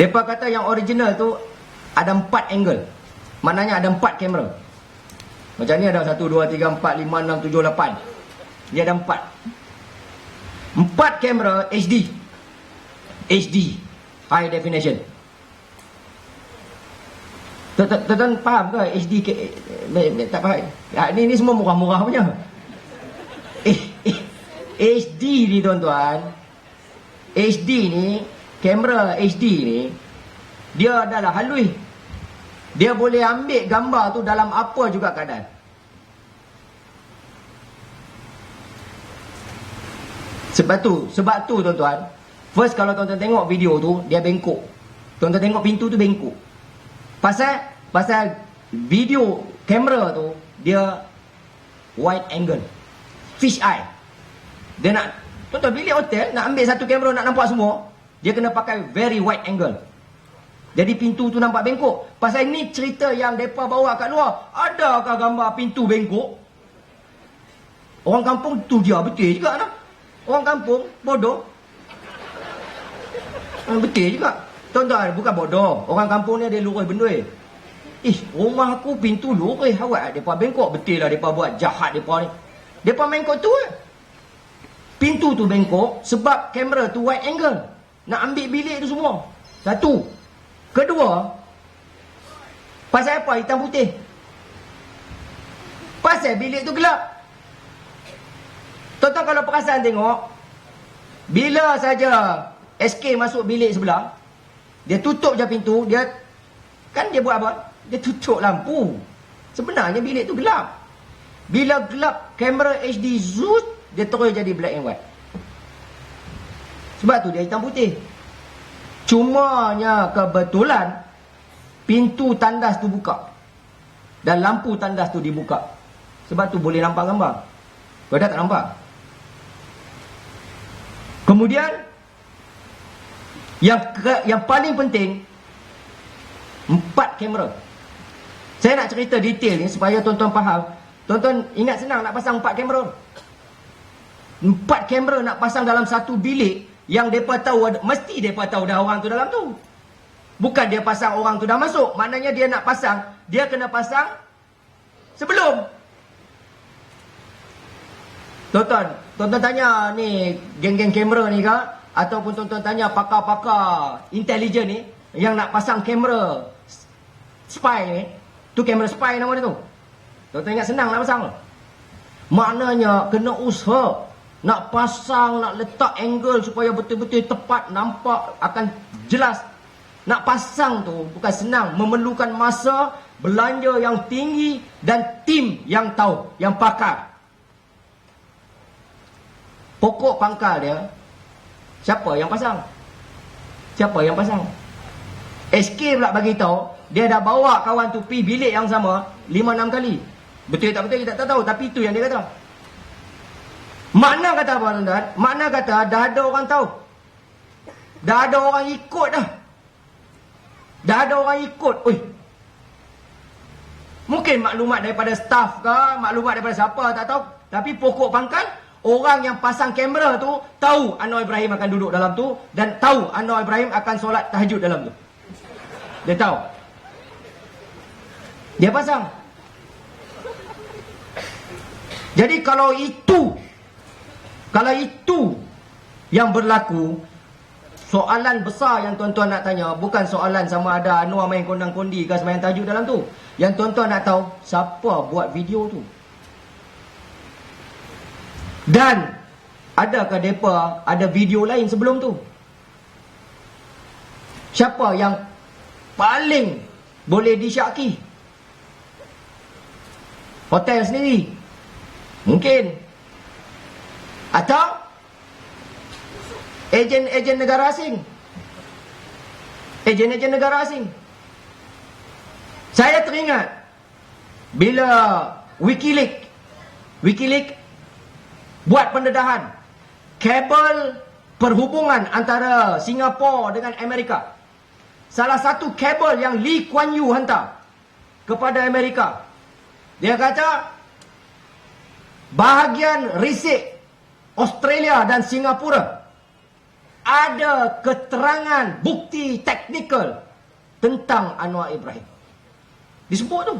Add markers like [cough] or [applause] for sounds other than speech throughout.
Mereka kata yang original tu ada empat angle. Maknanya ada empat kamera. Macam ni ada satu, dua, tiga, empat, lima, enam, tujuh, lapan. Dia ada empat. Empat kamera HD. HD. High definition. Tuan-tuan faham ke HD ke, eh, tak faham? Ya, ni, ni semua murah-murah punya. Eh, eh, HD ni tuan-tuan. HD ni, kamera HD ni, dia adalah halui. Dia boleh ambil gambar tu dalam apa juga keadaan. Sebab tu, sebab tu tuan-tuan, first kalau tuan-tuan tengok video tu, dia bengkok. Tuan-tuan tengok pintu tu bengkok. Pasal pasal video kamera tu dia wide angle. Fish eye. Dia nak tuan-tuan bilik hotel nak ambil satu kamera nak nampak semua, dia kena pakai very wide angle. Jadi pintu tu nampak bengkok. Pasal ini cerita yang depa bawa kat luar. Adakah gambar pintu bengkok? Orang kampung tu dia betul juga lah. Orang kampung bodoh. Hmm, betul juga. Tuan-tuan, bukan bodoh. Orang kampung ni ada lurus bendui. Ih, rumah aku pintu lurus awak. Depa bengkok. Betul lah depa buat jahat depa ni. Depa main tu eh. Pintu tu bengkok sebab kamera tu wide angle. Nak ambil bilik tu semua. Satu. Kedua, pasal apa hitam putih? Pasal bilik tu gelap. Tuan-tuan kalau perasan tengok, bila saja SK masuk bilik sebelah, dia tutup je pintu, dia kan dia buat apa? Dia tutup lampu. Sebenarnya bilik tu gelap. Bila gelap, kamera HD zoom, dia terus jadi black and white. Sebab tu dia hitam putih. Cumanya kebetulan pintu tandas tu buka. Dan lampu tandas tu dibuka. Sebab tu boleh nampak gambar. Kau dah tak nampak? Kemudian yang ke, yang paling penting empat kamera. Saya nak cerita detail ni supaya tuan-tuan faham. Tuan-tuan ingat senang nak pasang empat kamera. Empat kamera nak pasang dalam satu bilik yang mereka tahu, mesti mereka tahu dah orang tu dalam tu. Bukan dia pasang orang tu dah masuk. Maknanya dia nak pasang, dia kena pasang sebelum. Tuan-tuan, tuan-tuan tanya ni geng-geng kamera ni ke? Ataupun tuan-tuan tanya pakar-pakar intelijen ni yang nak pasang kamera spy ni. Tu kamera spy nama dia tu. Tuan-tuan ingat senang nak pasang Maknanya kena usaha nak pasang, nak letak angle supaya betul-betul tepat, nampak, akan jelas. Nak pasang tu bukan senang. Memerlukan masa, belanja yang tinggi dan tim yang tahu, yang pakar. Pokok pangkal dia, siapa yang pasang? Siapa yang pasang? SK pula bagi tahu dia dah bawa kawan tu pergi bilik yang sama 5-6 kali. Betul tak betul kita tak tahu, tapi itu yang dia kata. Makna kata apa tuan-tuan? Makna kata dah ada orang tahu. Dah ada orang ikut dah. Dah ada orang ikut. Oi. Mungkin maklumat daripada staff ke, maklumat daripada siapa tak tahu. Tapi pokok pangkal, orang yang pasang kamera tu tahu Anwar Ibrahim akan duduk dalam tu dan tahu Anwar Ibrahim akan solat tahajud dalam tu. Dia tahu. Dia pasang. Jadi kalau itu kalau itu yang berlaku, soalan besar yang tuan-tuan nak tanya, bukan soalan sama ada Anwar main kondang kondi ke semayang tajuk dalam tu. Yang tuan-tuan nak tahu, siapa buat video tu? Dan, adakah mereka ada video lain sebelum tu? Siapa yang paling boleh disyaki? Hotel sendiri? Mungkin. Atau ejen-ejen negara asing. Ejen-ejen negara asing. Saya teringat bila Wikileaks Wikileaks buat pendedahan kabel perhubungan antara Singapura dengan Amerika. Salah satu kabel yang Lee Kuan Yew hantar kepada Amerika. Dia kata bahagian risik Australia dan Singapura ada keterangan bukti teknikal tentang Anwar Ibrahim. Disebut tu.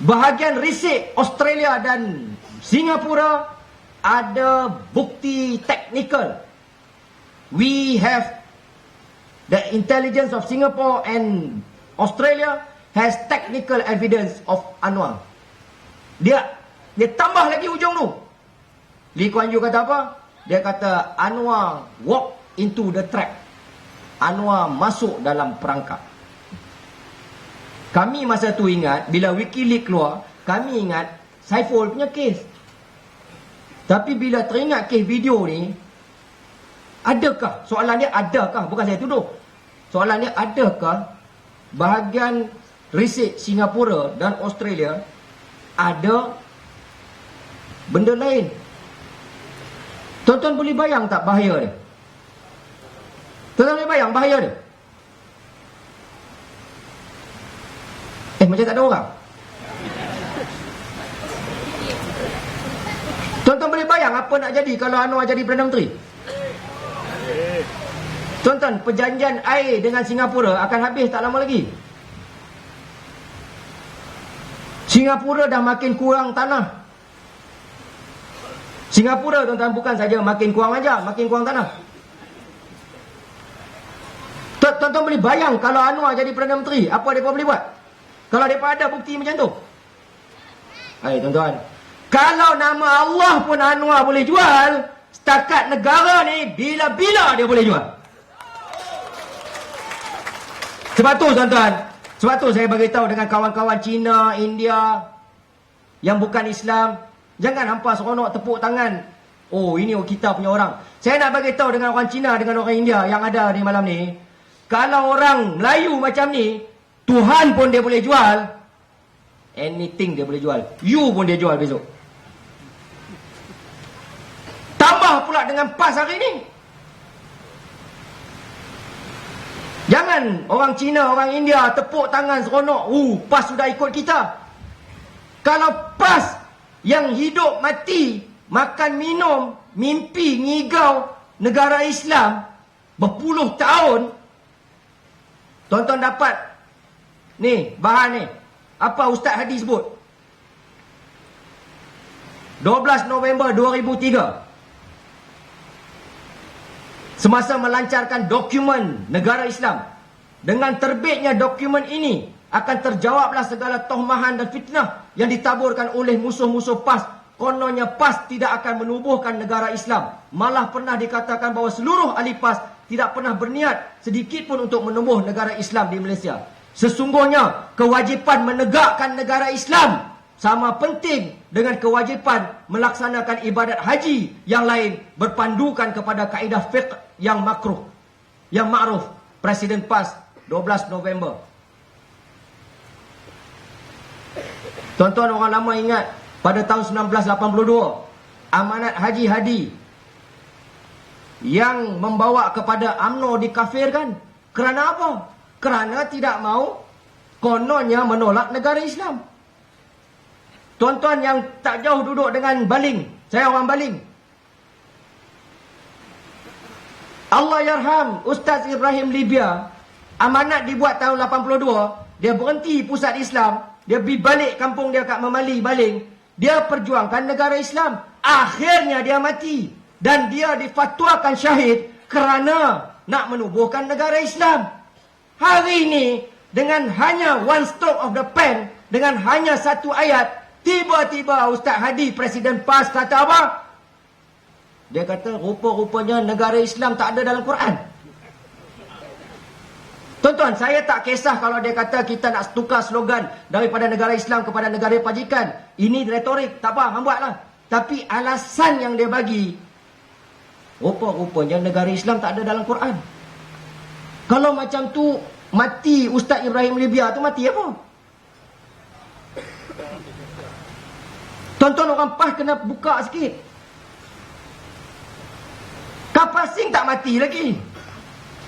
Bahagian risik Australia dan Singapura ada bukti teknikal. We have the intelligence of Singapore and Australia has technical evidence of Anwar. Dia dia tambah lagi ujung tu. Lee Kuan Yew kata apa? Dia kata Anwar walk into the trap. Anwar masuk dalam perangkap. Kami masa tu ingat bila WikiLeaks keluar, kami ingat Saiful punya kes. Tapi bila teringat kes video ni, adakah soalan dia adakah bukan saya tuduh. Soalan dia adakah bahagian risik Singapura dan Australia ada benda lain? Tuan-tuan boleh bayang tak bahaya dia? Tuan-tuan boleh bayang bahaya dia? Eh macam tak ada orang Tuan-tuan boleh bayang apa nak jadi Kalau Anwar jadi Perdana Menteri Tuan-tuan perjanjian air dengan Singapura Akan habis tak lama lagi Singapura dah makin kurang tanah Singapura tuan-tuan bukan saja makin kurang aja, makin kurang tanah. Tuan-tuan boleh bayang kalau Anwar jadi Perdana Menteri Apa mereka boleh buat? Kalau mereka ada bukti macam tu. Hai tuan-tuan. Kalau nama Allah pun Anwar boleh jual Setakat negara ni Bila-bila dia boleh jual. Sebab tu tuan-tuan Sebab tu saya beritahu dengan kawan-kawan Cina, India Yang bukan Islam Jangan hampa seronok tepuk tangan Oh ini kita punya orang Saya nak beritahu dengan orang Cina Dengan orang India yang ada di malam ni Kalau orang Melayu macam ni Tuhan pun dia boleh jual. Anything dia boleh jual. You pun dia jual besok. Tambah pula dengan PAS hari ni. Jangan orang Cina, orang India tepuk tangan seronok. Uh, PAS sudah ikut kita. Kalau PAS yang hidup mati, makan minum, mimpi, ngigau negara Islam berpuluh tahun, tuan-tuan dapat Ni, bahan ni. Apa Ustaz Hadi sebut? 12 November 2003. Semasa melancarkan dokumen negara Islam. Dengan terbitnya dokumen ini, akan terjawablah segala tohmahan dan fitnah yang ditaburkan oleh musuh-musuh PAS. Kononnya PAS tidak akan menubuhkan negara Islam. Malah pernah dikatakan bahawa seluruh ahli PAS tidak pernah berniat sedikit pun untuk menubuh negara Islam di Malaysia. Sesungguhnya kewajipan menegakkan negara Islam sama penting dengan kewajipan melaksanakan ibadat haji yang lain berpandukan kepada kaedah fiqh yang makruh yang ma'ruf Presiden PAS 12 November Tuan-tuan orang lama ingat pada tahun 1982 amanat haji hadi yang membawa kepada UMNO dikafirkan kerana apa? kerana tidak mau kononnya menolak negara Islam. Tuan-tuan yang tak jauh duduk dengan Baling, saya orang Baling. Allah yarham Ustaz Ibrahim Libya, amanat dibuat tahun 82, dia berhenti pusat Islam, dia pergi balik kampung dia kat Memali, Baling. Dia perjuangkan negara Islam. Akhirnya dia mati dan dia difatwakan syahid kerana nak menubuhkan negara Islam. Hari ini dengan hanya one stroke of the pen, dengan hanya satu ayat, tiba-tiba Ustaz Hadi, Presiden PAS kata apa? Dia kata rupa-rupanya negara Islam tak ada dalam Quran. Tuan-tuan, saya tak kisah kalau dia kata kita nak tukar slogan daripada negara Islam kepada negara pajikan. Ini retorik, tak apa, hang buatlah. Tapi alasan yang dia bagi, rupa-rupanya negara Islam tak ada dalam Quran. Kalau macam tu mati Ustaz Ibrahim Libya tu mati apa? Tuan-tuan orang PAS kena buka sikit. Kapasing tak mati lagi.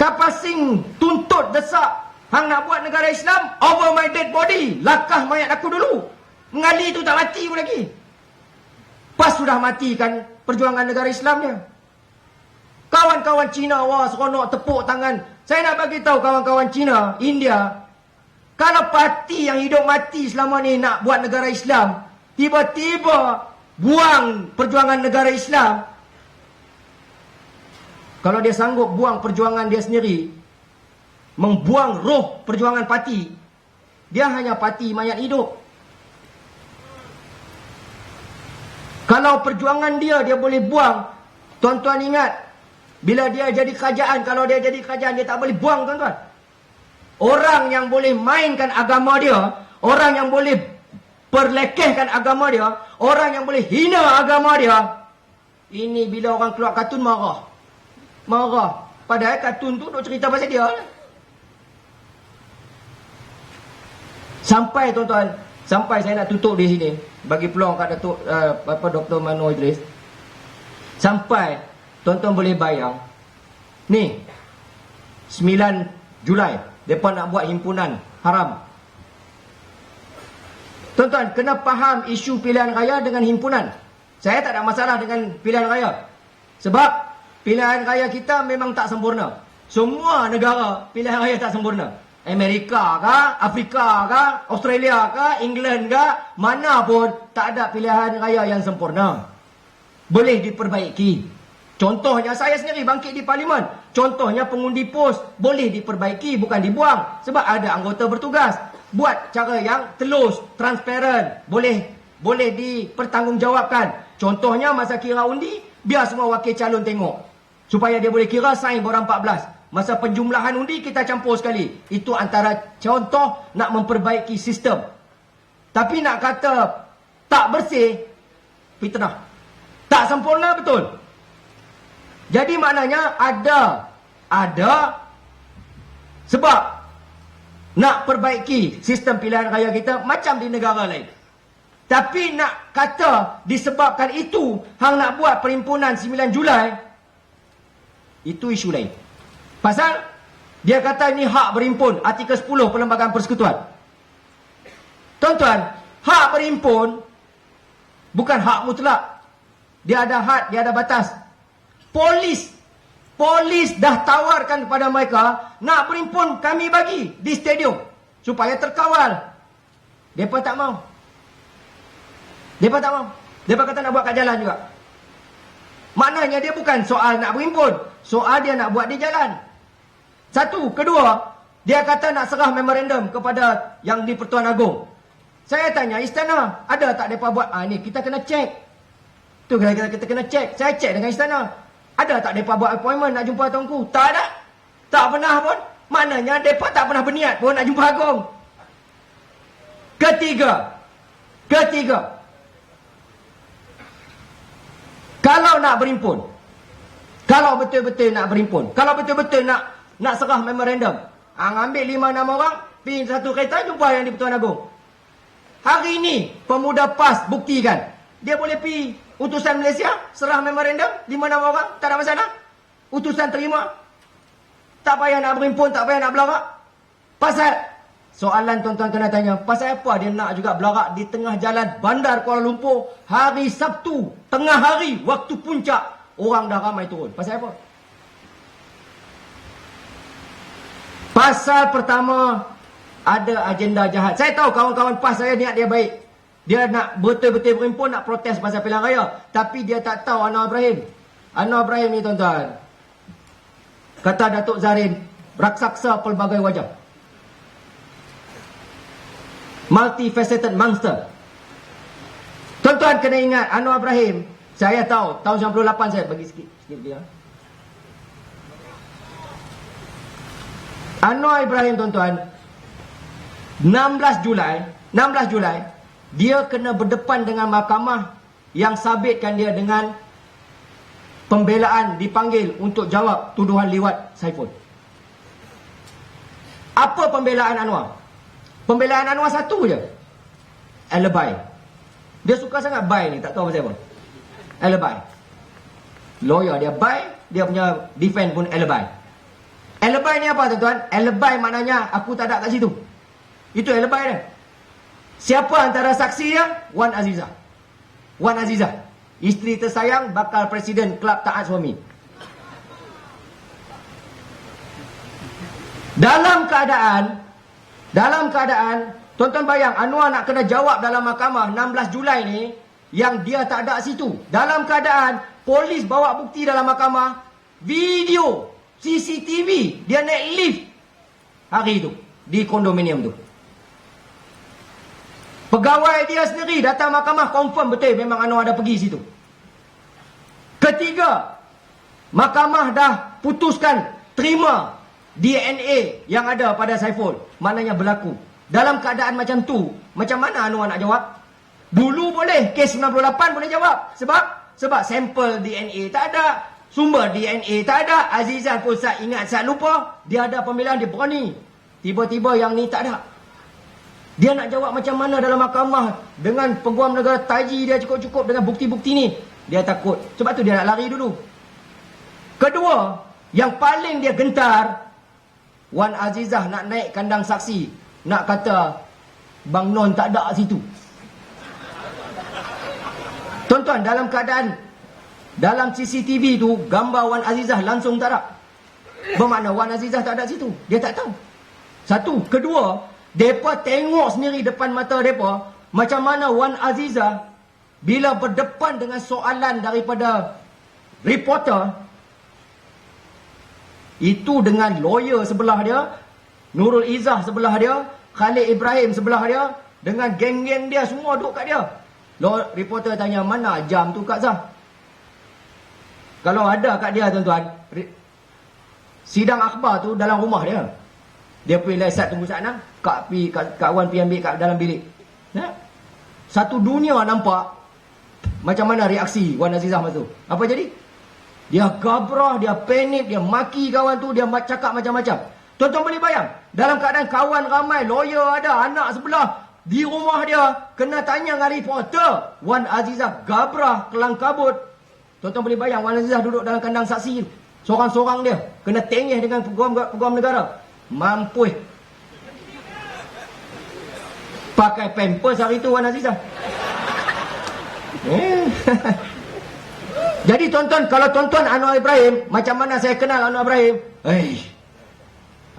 Kapasing tuntut desak. Hang nak buat negara Islam over my dead body. Lakah mayat aku dulu. Mengali tu tak mati pun lagi. PAS sudah matikan perjuangan negara Islamnya. Kawan-kawan Cina, wah seronok tepuk tangan. Saya nak bagi tahu kawan-kawan Cina, India, kalau parti yang hidup mati selama ni nak buat negara Islam, tiba-tiba buang perjuangan negara Islam, kalau dia sanggup buang perjuangan dia sendiri, membuang roh perjuangan parti, dia hanya parti mayat hidup. Kalau perjuangan dia, dia boleh buang. Tuan-tuan ingat, bila dia jadi kerajaan, kalau dia jadi kerajaan, dia tak boleh buang tuan-tuan. Orang yang boleh mainkan agama dia, orang yang boleh perlekehkan agama dia, orang yang boleh hina agama dia, ini bila orang keluar kartun marah. Marah. Padahal kartun tu nak cerita pasal dia. Sampai tuan-tuan, sampai saya nak tutup di sini bagi peluang kat Datuk uh, apa Dr. Mano Idris. Sampai tuan-tuan boleh bayang ni 9 Julai depa nak buat himpunan haram. Tuan-tuan kena faham isu pilihan raya dengan himpunan. Saya tak ada masalah dengan pilihan raya. Sebab Pilihan raya kita memang tak sempurna. Semua negara pilihan raya tak sempurna. Amerika ke, Afrika ke, Australia ke, England ke, mana pun tak ada pilihan raya yang sempurna. Boleh diperbaiki. Contohnya saya sendiri bangkit di parlimen. Contohnya pengundi pos boleh diperbaiki bukan dibuang. Sebab ada anggota bertugas. Buat cara yang telus, transparent. Boleh boleh dipertanggungjawabkan. Contohnya masa kira undi, biar semua wakil calon tengok. Supaya dia boleh kira sain borang 14. Masa penjumlahan undi kita campur sekali. Itu antara contoh nak memperbaiki sistem. Tapi nak kata tak bersih, fitnah. Tak sempurna betul. Jadi maknanya ada. Ada. Sebab nak perbaiki sistem pilihan raya kita macam di negara lain. Tapi nak kata disebabkan itu hang nak buat perhimpunan 9 Julai itu isu lain. Pasal dia kata ini hak berimpun artikel 10 Perlembagaan Persekutuan. Tuan-tuan, hak berimpun bukan hak mutlak. Dia ada had, dia ada batas. Polis polis dah tawarkan kepada mereka nak berimpun kami bagi di stadium supaya terkawal. Depa tak mau. Depa tak mau. Depa kata nak buat kat jalan juga. Maknanya dia bukan soal nak berimpun. Soal dia nak buat di jalan. Satu. Kedua, dia kata nak serah memorandum kepada yang di Pertuan Agong. Saya tanya, istana ada tak mereka buat? Ah, ni kita kena cek. Tu kita, kita, kita kena cek. Saya cek dengan istana. Ada tak mereka buat appointment nak jumpa tuanku? Tak ada. Tak pernah pun. Maknanya mereka tak pernah berniat pun nak jumpa Agong. Ketiga. Ketiga. Kalau nak berimpun. Kalau betul-betul nak berimpun. Kalau betul-betul nak nak serah memorandum. Hang ambil lima enam orang, pergi satu kereta jumpa yang di Pertuan Agong. Hari ini pemuda PAS buktikan. Dia boleh pergi utusan Malaysia serah memorandum lima enam orang, tak ada masalah. Utusan terima. Tak payah nak berimpun, tak payah nak belarak. Pasal soalan tuan-tuan kena tanya, pasal apa dia nak juga belarak di tengah jalan bandar Kuala Lumpur hari Sabtu, tengah hari waktu puncak Orang dah ramai turun. Pasal apa? Pasal pertama ada agenda jahat. Saya tahu kawan-kawan PAS saya niat dia baik. Dia nak betul-betul berimpun nak protes pasal pilihan raya. Tapi dia tak tahu Anwar Ibrahim. Anwar Ibrahim ni tuan-tuan. Kata Datuk Zarin, raksasa pelbagai wajah. Multifaceted monster. Tuan-tuan kena ingat Anwar Ibrahim saya tahu tahun 98 saya bagi sikit sikit dia. Anwar Ibrahim tuan-tuan 16 Julai 16 Julai dia kena berdepan dengan mahkamah yang sabitkan dia dengan pembelaan dipanggil untuk jawab tuduhan liwat Saiful. Apa pembelaan Anwar? Pembelaan Anwar satu je. Alibi. Dia suka sangat buy ni, tak tahu apa apa alibi. Lawyer dia buy, dia punya defend pun alibi. Alibi ni apa tuan-tuan? Alibi maknanya aku tak ada kat situ. Itu alibi dia. Siapa antara saksi dia? Wan Azizah. Wan Azizah. Isteri tersayang bakal presiden Kelab Taat Suami. Dalam keadaan dalam keadaan tuan-tuan bayang Anwar nak kena jawab dalam mahkamah 16 Julai ni yang dia tak ada situ. Dalam keadaan polis bawa bukti dalam mahkamah video CCTV dia naik lift hari itu di kondominium tu. Pegawai dia sendiri datang mahkamah confirm betul memang Anwar ada pergi situ. Ketiga, mahkamah dah putuskan terima DNA yang ada pada Saiful. Maknanya berlaku. Dalam keadaan macam tu, macam mana Anwar nak jawab? Dulu boleh, kes 98 boleh jawab. Sebab sebab sampel DNA tak ada, sumber DNA tak ada. Azizan pun saya ingat, saya lupa. Dia ada pemilihan, dia berani. Tiba-tiba yang ni tak ada. Dia nak jawab macam mana dalam mahkamah dengan peguam negara taji dia cukup-cukup dengan bukti-bukti ni. Dia takut. Sebab tu dia nak lari dulu. Kedua, yang paling dia gentar Wan Azizah nak naik kandang saksi. Nak kata Bang Non tak ada situ. Tuan-tuan, dalam keadaan dalam CCTV tu gambar Wan Azizah langsung tak ada. Bermakna Wan Azizah tak ada situ. Dia tak tahu. Satu. Kedua, mereka tengok sendiri depan mata mereka macam mana Wan Azizah bila berdepan dengan soalan daripada reporter itu dengan lawyer sebelah dia, Nurul Izzah sebelah dia, Khalid Ibrahim sebelah dia, dengan geng-geng dia semua duduk kat dia. Law, reporter tanya, mana jam tu Kak Zah? Kalau ada kat dia tuan-tuan, sidang akhbar tu dalam rumah dia. Dia pergi lesat tunggu sana, Kak, pi, Kak, Kak Wan pergi ambil kat dalam bilik. Ya? Satu dunia nampak macam mana reaksi Wan Azizah masa tu. Apa jadi? Dia gabrah, dia panik, dia maki kawan tu, dia cakap macam-macam. Tuan-tuan boleh bayang, dalam keadaan kawan ramai, lawyer ada, anak sebelah, di rumah dia, kena tanya dengan reporter. Wan Azizah gabrah, kelang kabut. Tuan-tuan boleh bayang, Wan Azizah duduk dalam kandang saksi. Seorang-seorang dia, kena tengih dengan peguam, negara. Mampus. Pakai pampers hari tu Wan Azizah. Eh. [laughs] Jadi tuan-tuan, kalau tuan-tuan Anwar Ibrahim, macam mana saya kenal Anwar Ibrahim? Eh,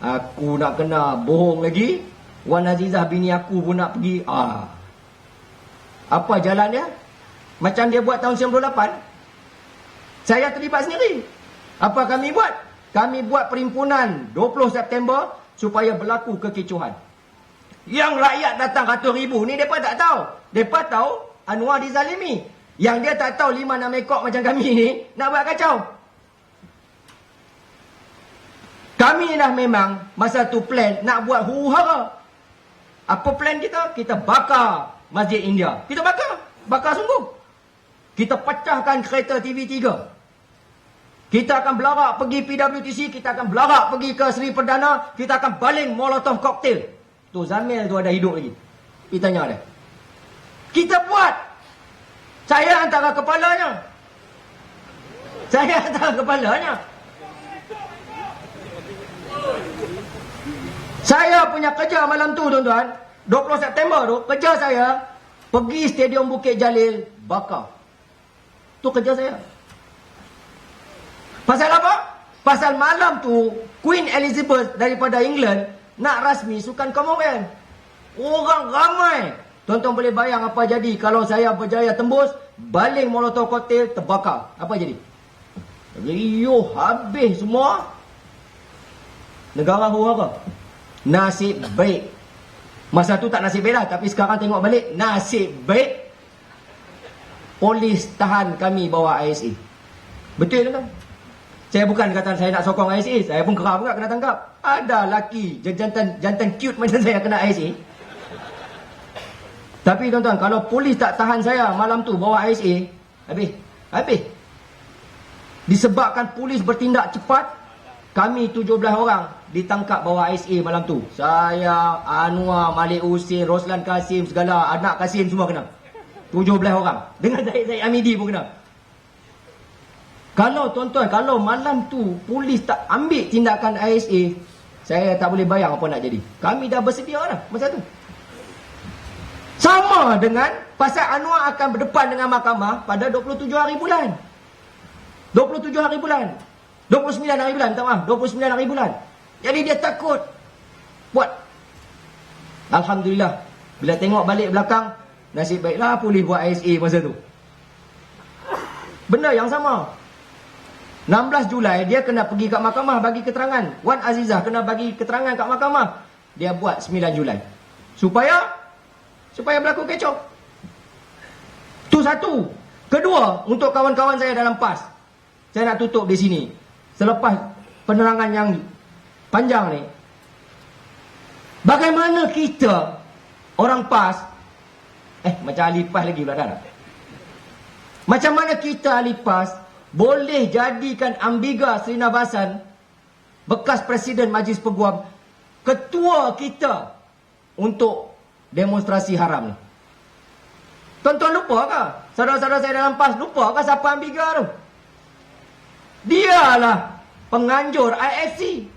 aku nak kena bohong lagi. Wan Azizah bini aku pun nak pergi. Ah, Apa jalannya? Macam dia buat tahun 98. Saya terlibat sendiri. Apa kami buat? Kami buat perimpunan 20 September supaya berlaku kekecohan. Yang rakyat datang ratus ribu ni, mereka tak tahu. Mereka tahu Anwar dizalimi. Yang dia tak tahu lima enam ekor macam kami ni nak buat kacau. Kami dah memang masa tu plan nak buat huru-hara. Apa plan kita? Kita bakar Masjid India. Kita bakar. Bakar sungguh. Kita pecahkan kereta TV3. Kita akan belarak pergi PWTC. Kita akan belarak pergi ke Seri Perdana. Kita akan baling molotov koktel. Tu Zamil tu ada hidup lagi. Kita tanya dia. Kita buat saya antara kepalanya. Saya antara kepalanya. Saya punya kerja malam tu tuan-tuan. 20 September tu, kerja saya pergi Stadium Bukit Jalil bakar. Tu kerja saya. Pasal apa? Pasal malam tu Queen Elizabeth daripada England nak rasmi sukan Commonwealth. Orang ramai Tuan-tuan boleh bayang apa jadi kalau saya berjaya tembus, baling molotov koktel terbakar. Apa jadi? Rio habis semua. Negara huru Nasib baik. Masa tu tak nasib baik lah. Tapi sekarang tengok balik. Nasib baik. Polis tahan kami bawa ISA. Betul kan? Saya bukan kata saya nak sokong ISA. Saya pun kerap juga kena tangkap. Ada laki jantan jantan cute macam saya kena ISA. Tapi tuan-tuan, kalau polis tak tahan saya malam tu bawa ISA, habis. Habis. Disebabkan polis bertindak cepat, kami 17 orang ditangkap bawa ISA malam tu. Saya, Anwar, Malik Husin, Roslan Kasim, segala anak Kasim semua kena. 17 orang. Dengan [laughs] Zaid Zaid Amidi pun kena. Kalau tuan-tuan, kalau malam tu polis tak ambil tindakan ISA, saya tak boleh bayang apa nak jadi. Kami dah bersedia lah masa tu. Sama dengan pasal Anwar akan berdepan dengan mahkamah pada 27 hari bulan. 27 hari bulan. 29 hari bulan, minta maaf. 29 hari bulan. Jadi dia takut. Buat. Alhamdulillah. Bila tengok balik belakang, nasib baiklah polis buat ISA masa tu. Benda yang sama. 16 Julai dia kena pergi kat mahkamah bagi keterangan. Wan Azizah kena bagi keterangan kat mahkamah. Dia buat 9 Julai. Supaya supaya berlaku kecoh. Tu satu. Kedua, untuk kawan-kawan saya dalam PAS. Saya nak tutup di sini. Selepas penerangan yang panjang ni. Bagaimana kita orang PAS eh macam ahli PAS lagi pula dah. Macam mana kita ahli PAS boleh jadikan Ambiga Srinabasan bekas presiden Majlis Peguam ketua kita untuk demonstrasi haram ni. Tuan-tuan lupa ke? Saudara-saudara saya dalam PAS lupa ke siapa Ambiga tu? Dialah penganjur IFC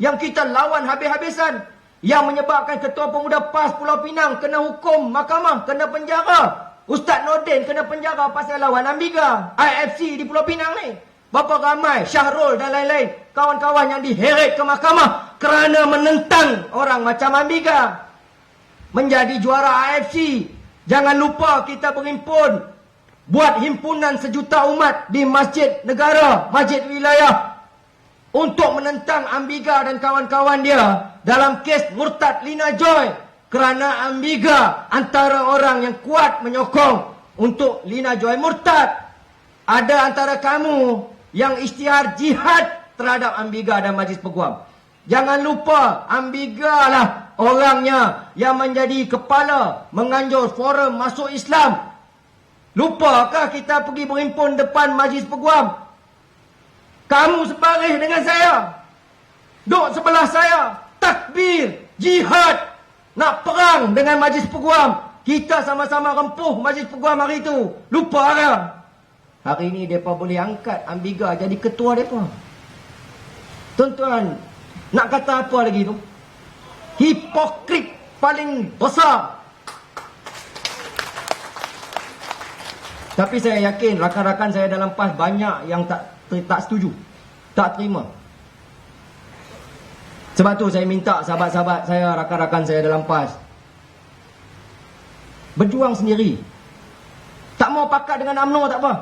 yang kita lawan habis-habisan yang menyebabkan ketua pemuda PAS Pulau Pinang kena hukum mahkamah, kena penjara. Ustaz Nordin kena penjara pasal lawan Ambiga. IFC di Pulau Pinang ni. Berapa ramai Syahrul dan lain-lain. Kawan-kawan yang diheret ke mahkamah. Kerana menentang orang macam Ambiga. Menjadi juara IFC. Jangan lupa kita berhimpun. Buat himpunan sejuta umat di masjid negara. Masjid wilayah. Untuk menentang Ambiga dan kawan-kawan dia. Dalam kes murtad Lina Joy. Kerana Amiga antara orang yang kuat menyokong untuk Lina Joy murtad. Ada antara kamu yang isytihar jihad terhadap Ambiga dan Majlis Peguam. Jangan lupa Ambiga lah orangnya yang menjadi kepala menganjur forum masuk Islam. Lupakah kita pergi berhimpun depan Majlis Peguam? Kamu sebaris dengan saya. Duk sebelah saya. Takbir. Jihad. Nak perang dengan majlis peguam. Kita sama-sama rempuh majlis peguam hari itu. Lupa ke? Hari ini mereka boleh angkat Ambiga jadi ketua mereka. Tuan-tuan, nak kata apa lagi tu? Hipokrit paling besar. Tapi saya yakin rakan-rakan saya dalam PAS banyak yang tak tak setuju. Tak terima. Sebab tu saya minta sahabat-sahabat saya, rakan-rakan saya dalam PAS. Berjuang sendiri. Tak mau pakat dengan UMNO tak apa.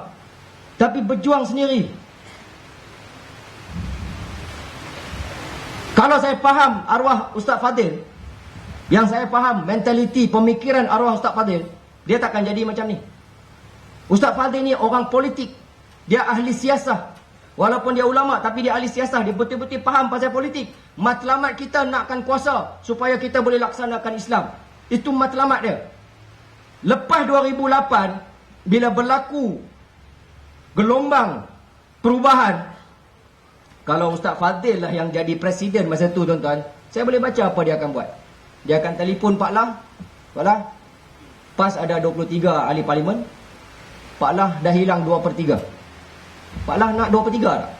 Tapi berjuang sendiri. Kalau saya faham arwah Ustaz Fadil. Yang saya faham mentaliti, pemikiran arwah Ustaz Fadil. Dia takkan jadi macam ni. Ustaz Fadil ni orang politik. Dia ahli siasah. Walaupun dia ulama tapi dia ahli siasah, dia betul-betul faham pasal politik. Matlamat kita nakkan kuasa supaya kita boleh laksanakan Islam. Itu matlamat dia. Lepas 2008 bila berlaku gelombang perubahan kalau Ustaz Fadil lah yang jadi presiden masa tu tuan-tuan, saya boleh baca apa dia akan buat. Dia akan telefon Pak Lah. Pak Lah, PAS ada 23 ahli parlimen. Pak Lah dah hilang 2 per 3. Pak Lah nak 2 per 3 tak?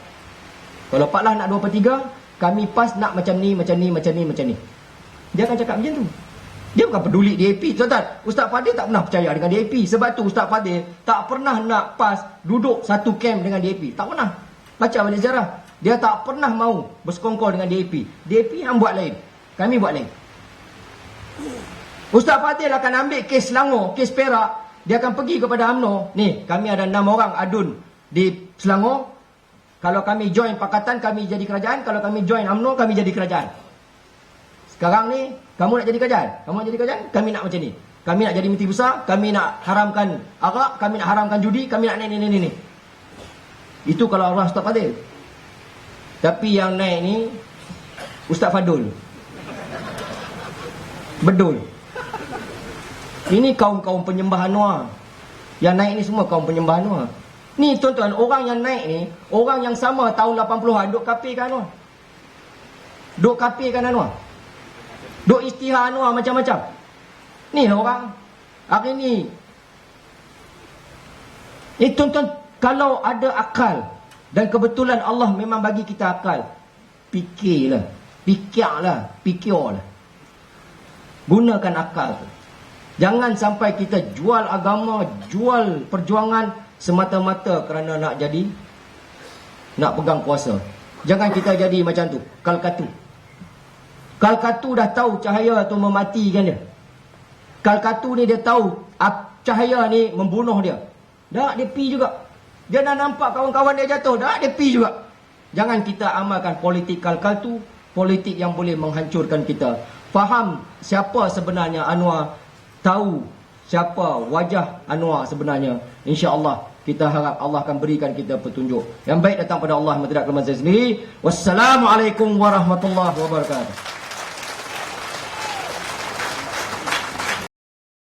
Kalau Pak Lah nak 2 per 3, kami PAS nak macam ni, macam ni, macam ni, macam ni. Dia akan cakap macam tu. Dia bukan peduli DAP. Tuan-tuan, Ustaz Fadil tak pernah percaya dengan DAP. Sebab tu Ustaz Fadil tak pernah nak PAS duduk satu camp dengan DAP. Tak pernah. Baca balik sejarah. Dia tak pernah mau bersekongkol dengan DAP. DAP yang buat lain. Kami buat lain. Ustaz Fadil akan ambil kes Selangor, kes Perak. Dia akan pergi kepada UMNO. Ni, kami ada enam orang adun di Selangor kalau kami join pakatan kami jadi kerajaan. Kalau kami join UMNO kami jadi kerajaan. Sekarang ni kamu nak jadi kerajaan? Kamu nak jadi kerajaan? Kami nak macam ni. Kami nak jadi menteri besar kami nak haramkan arak kami nak haramkan judi kami nak ni ni ni ni. Itu kalau Allah Ustaz Fadil. Tapi yang naik ni Ustaz Fadul. Bedul. Ini kaum-kaum penyembah Anwar yang naik ni semua kaum penyembah Anwar Ni tuan-tuan, orang yang naik ni, orang yang sama tahun 80-an duk kapirkan Anwar. Duk kapirkan Anwar. Duk istihar Anwar macam-macam. Ni lah orang. Hari ni. Ni tuan-tuan, kalau ada akal dan kebetulan Allah memang bagi kita akal, fikirlah. Fikirlah. Fikirlah. Gunakan akal tu. Jangan sampai kita jual agama, jual perjuangan semata-mata kerana nak jadi nak pegang kuasa. Jangan kita jadi macam tu, kalkatu. Kalkatu dah tahu cahaya tu mematikan dia. Kalkatu ni dia tahu cahaya ni membunuh dia. Dah dia pi juga. Dia dah nampak kawan-kawan dia jatuh, dah dia pi juga. Jangan kita amalkan politik kalkatu, politik yang boleh menghancurkan kita. Faham siapa sebenarnya Anwar, tahu siapa wajah Anwar sebenarnya. Insya-Allah kita harap Allah akan berikan kita petunjuk. Yang baik datang pada Allah, tidak kelemahan saya sendiri. Wassalamualaikum warahmatullahi wabarakatuh.